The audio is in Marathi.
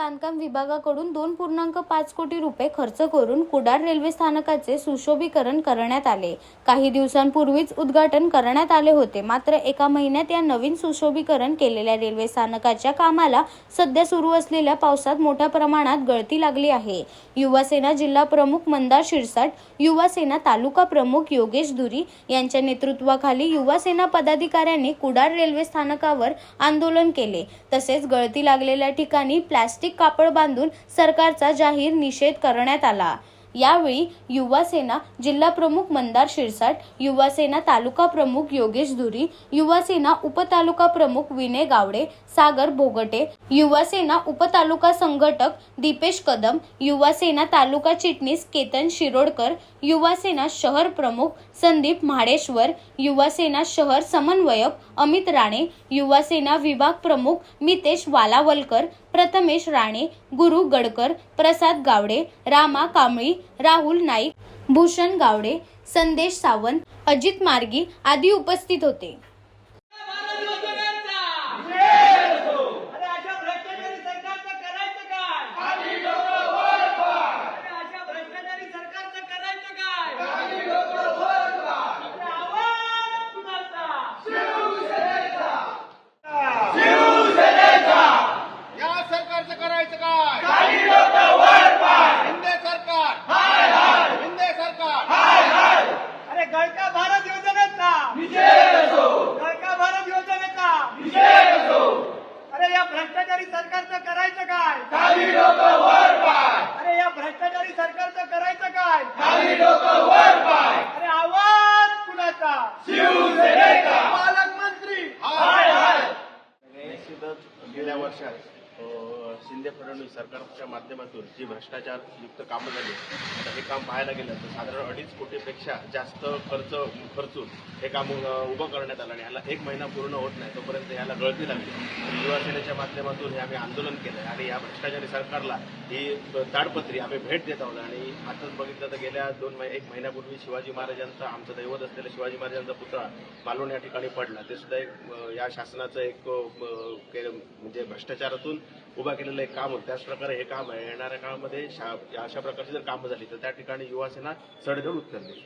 बांधकाम विभागाकडून दोन पूर्णांक पाच कोटी रुपये खर्च करून कुडाळ रेल्वे स्थानकाचे सुशोभीकरण करण्यात आले. काही दिवसांपूर्वीच उद्घाटन करण्यात आले होते. मात्र एका महिन्यात या नवीन सुशोभीकरण केलेल्या रेल्वे स्थानकाच्या कामाला सध्या सुरू असलेल्या पावसात मोठ्या प्रमाणात गळती लागली आहे. युवासेना जिल्हा प्रमुख मंदार शिरसाट युवासेना तालुका प्रमुख योगेश धुरी यांच्या नेतृत्वाखाली युवासेना पदाधिकाऱ्यांनी कुडाळ रेल्वे स्थानकावर आंदोलन केले. तसेच गळती लागलेल्या ठिकाणी प्लॅस्टिक कापड बांधून सरकारचा जाहीर निषेध करण्यात आला. यावेळी युवासेना जिल्हा प्रमुख मंदार शिरसाट युवासेना तालुका प्रमुख योगेश धुरी युवासेना उपतालुका प्रमुख विनय गावडे सागर भोगटे युवासेना उपतालुका संघटक दीपेश कदम युवासेना तालुका चिटणीस केतन शिरोडकर युवासेना शहर प्रमुख संदीप म्हाडेश्वर युवासेना शहर समन्वयक अमित राणे युवासेना विभाग प्रमुख मितेश वालावलकर प्रथमेश राणे गुरु गडकर प्रसाद गावडे रामा कांबळी राहुल नाईक भूषण गावडे संदेश सावंत अजित मार्गी आदी उपस्थित होते अरे अशा भ्रष्टाचारी सरकारचं करायचं काय अरे अशा भ्रष्टाचारी सरकारचं करायचं काय अरे आवाज कुणाचा? या सरकारचं करायचं काय शिंदे सरकार शिंदे सरकार अरे गळका भारत योजनेचा गळका भारत योजनेचा अरे या भ्रष्टाचारी सरकारचं करायचं काय अरे या भ्रष्टाचारी सरकारचं करायचं काय? अरे आवाज कुणाचा? पालकमंत्री. निश्चितच गेल्या वर्षात शिंदे फडणवीस सरकारच्या माध्यमातून जी भ्रष्टाचार युक्त कामं झाली आता हे काम पाहायला गेलं तर साधारण अडीच कोटीपेक्षा जास्त खर्च खर्चून हे काम उभं करण्यात आलं आणि ह्याला एक महिना पूर्ण होत नाही तोपर्यंत ह्याला गळती लागली. युवासेनेच्या माध्यमातून हे आम्ही आंदोलन केलं आणि या भ्रष्टाचारी सरकारला ही ताडपत्री आम्ही भेट देत आहोत. आणि आताच बघितलं तर गेल्या दोन महिने एक महिन्यापूर्वी शिवाजी महाराजांचा आमचं दैवत असलेला शिवाजी महाराजांचा पुतळा मालवण या ठिकाणी पडला. ते सुद्धा एक या शासनाचं एक म्हणजे भ्रष्टाचारातून उभा केलेलं एक काम होतं. त्याच प्रकारे हे काम आहे. येणाऱ्या काळामध्ये शा- अशा प्रकारची जर कामं झाली तर त्या ठिकाणी युवासेना चढ उत्तर उतरली